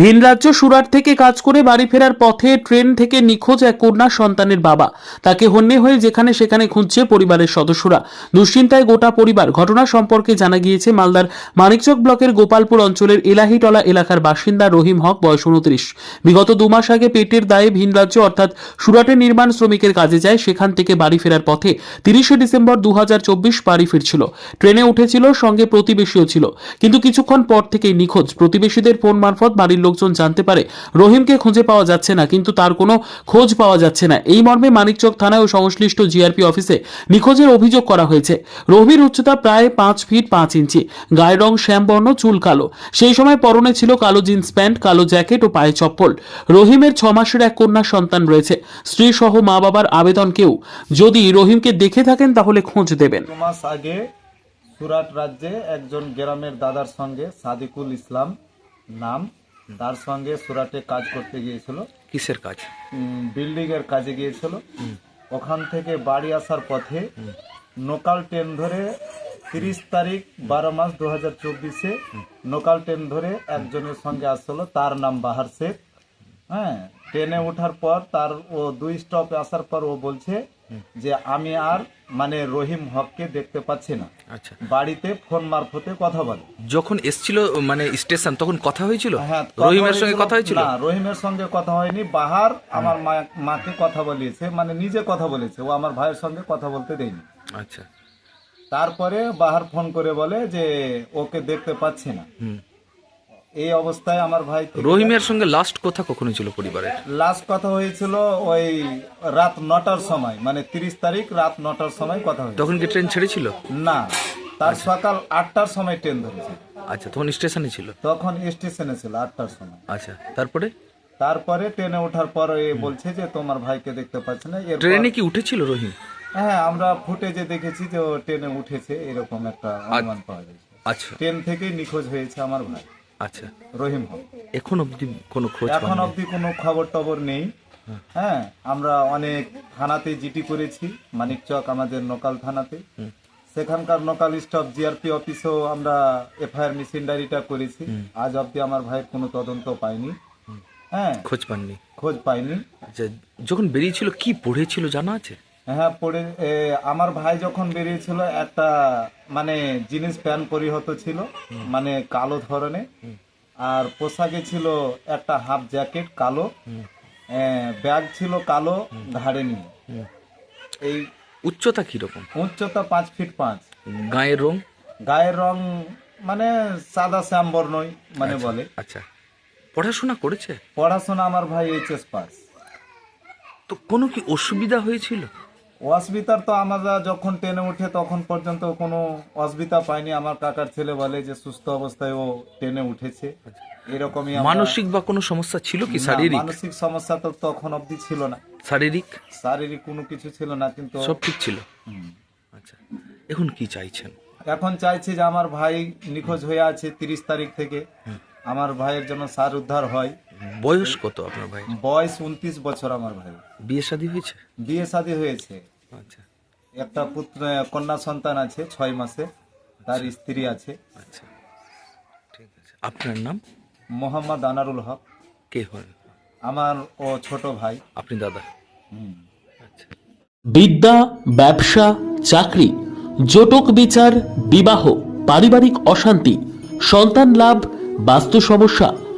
ভিন রাজ্য সুরাট থেকে কাজ করে বাড়ি ফেরার পথে ট্রেন থেকে নিখোঁজ এক কন্যা সন্তানের বাবা। তাকে হন্যে হয়ে যেখানে সেখানে খুঁজছে পরিবারের সদস্যরা। দুশ্চিন্তায় গোটা পরিবার ঘটনা সম্পর্কে জানা গিয়েছে মালদার মানিকচক ব্লকের গোপালপুর অঞ্চলের এলাহিটলা এলাকার বাসিন্দা রহিম হক, বয়স উনত্রিশ বিগত দু মাস আগে পেটের দায়ে ভিন রাজ্য অর্থাৎ সুরাটে নির্মাণ শ্রমিকের কাজে যায়, সেখান থেকে বাড়ি ফেরার পথে তিরিশে ডিসেম্বর দু হাজার চব্বিশ বাড়ি ফিরছিল। ট্রেনে উঠেছিল, সঙ্গে প্রতিবেশীও ছিল। কিন্তু কিছুক্ষণ পর থেকেই নিখোঁজ। প্রতিবেশীদের ফোন মারফত বাড়ির লোকজন জানতে পারে, রহিমকে খুঁজে পাওয়া যাচ্ছে না, কিন্তু তার কোনো খোঁজ পাওয়া যাচ্ছে না। এই মর্মে মানিকচক থানায় ও সংশ্লিষ্ট জিআরপি অফিসে নিখোঁজের অভিযোগ করা হয়েছে। রহির উচ্চতা প্রায় পাঁচ ফিট পাঁচ ইঞ্চি, গায়ের রং শ্যামবর্ণ, চুল কালো। সেই সময় পরনে ছিল কালো জিন্স প্যান্ট, কালো জ্যাকেট ও পায়ে চপ্পল। রহিমের ছ মাসের এক কন্যা সন্তান রয়েছে স্ত্রী সহ মা বাবার আবেদন কেউ। যদি রহিমকে দেখে থাকেন, তাহলে খোঁজ দেবেন। মাস আগে সুরাট রাজ্যে একজন গ্রামের দাদার সঙ্গে সাদিকুল ইসলাম নাম তার সঙ্গে সুরাটে কাজ করতে গিয়েছিল। কিসের কাজ? বিল্ডিং এর কাজে গিয়েছিল। ওখান থেকে বাড়ি আসার পথে লোকাল ট্রেন ধরে তিরিশ তারিখ বারো মাস দু হাজার চব্বিশে লোকাল ট্রেন ধরে একজনের সঙ্গে আসছিল তার নাম বাহার শেখ। হ্যাঁ ট্রেনে ওঠার পর তার ও দুই স্টপে আসার পর ও বলছে যে আমি আর মানে রহিম হককে দেখতে পাচ্ছি না। আচ্ছা। বাড়িতে ফোন মারফতে কথা বলে। যখন এসছিল মানে স্টেশন তখন কথা হয়েছিল? হ্যাঁ রহিমের সঙ্গে কথা হয়েছিল? না রহিমের সঙ্গে কথা হয়নি। বাহার আমার মা- মাকে কথা বলিয়েছে মানে নিজে কথা বলেছে। ও আমার ভাইয়ের সঙ্গে কথা বলতে দেয়নি। আচ্ছা। তারপরে বাহার ফোন করে বলে যে ওকে দেখতে পাচ্ছি না। এই অবস্থায় আমার ভাই রহিমের সঙ্গে লাস্ট কথা কখনো ছিল পরিবারের? লাস্ট কথা হয়েছিল ওই রাত নটার সময় মানে তিরিশ তারিখ রাত নটার সময় কথা হয়েছে তখন কি ট্রেন ছেড়েছিল? না তার সকাল আটটার সময় ট্রেন ধরেছে। আচ্ছা তখন স্টেশনে ছিল? তখন স্টেশনে ছিল আটটার সময়। আচ্ছা তারপরে? তারপরে ট্রেনে ওঠার পর এ বলছে যে তোমার ভাইকে দেখতে পাচ্ছি না। এরপর- ট্রেনে কি উঠেছিল রহিম? হ্যাঁ আমরা ফুটেজে দেখেছি যে ও ট্রেনে উঠেছে এরকম একটা অনুমান পাওয়া গেছে। আচ্ছা। ট্রেন থেকেই নিখোঁজ হয়েছে আমার ভাই। আচ্ছা। রহিম হক। এখন অবধি কোনো খোঁজ এখন অবধি কোনো খবর টবর নেই। হ্যাঁ। আমরা অনেক থানাতে জিটি করেছি মানিকচক আমাদের লোকাল থানাতে। সেখানকার লোকাল স্টাফ জিআরপি অফিসেও আমরা এফআইআর মেশিন ডায়েরিটা করেছি। আজ অবধি আমার ভাইয়ের কোনো তদন্ত পাইনি হ্যাঁ। খোঁজ পাননি? খোঁজ পাইনি। আচ্ছা যখন বেরিয়েছিল কি পড়েছিল জানা আছে? হ্যাঁ পরে আমার ভাই যখন বেরিয়েছিল একটা মানে জিনিস প্যান্ট পরিহত ছিল মানে কালো ধরনের। আর পোশাকে ছিল একটা হাফ জ্যাকেট কালো। ব্যাগ ছিল কালো ঘাড়ে নিয়ে এই উচ্চতা কীরকম? উচ্চতা পাঁচ ফিট পাঁচ। গায়ের রং? গায়ের রং মানে সাদা শ্যামবর্ণই মানে বলে। আচ্ছা। পড়াশোনা করেছে? পড়াশোনা আমার ভাই এইচএস পাস। তো কোনো কি অসুবিধা হয়েছিল? অসুবিধার তো আমরা যখন ট্রেনে উঠে তখন পর্যন্ত কোনো অসুবিধা পাইনি আমার কাকার ছেলে বলে যে সুস্থ অবস্থায় ও ট্রেনে উঠেছে। এরকমই মানসিক বা কোনো সমস্যা ছিল কি শারীরিক? মানসিক সমস্যা তো তখন অবধি ছিল না। শারীরিক? শারীরিক কোনো কিছু ছিল না কিন্তু সব ঠিক ছিল? আচ্ছা এখন কি চাইছেন? এখন চাইছি যে আমার ভাই নিখোঁজ হয়ে আছে তিরিশ তারিখ থেকে। আমার ভাইয়ের জন্য সার উদ্ধার হয়। বয়স কত আপনার ভাই? বয়স উনত্রিশ বছর আমার ভাই। বিয়ে শাদী হয়েছে? বিয়ে শাদী হয়েছে। আচ্ছা। একটা পুত্র কন্যা সন্তান আছে ছয় মাসে। তার স্ত্রী আছে। আচ্ছা। ঠিক আছে। আপনার নাম? মোহাম্মদ আনারুল হক। কে হন আমার ও ছোট ভাই। আপনি দাদা? হুম। আচ্ছা। বিদ্যা ব্যবসা চাকরি জটক বিচার বিবাহ পারিবারিক অশান্তি সন্তান লাভ বাস্তু সমস্যা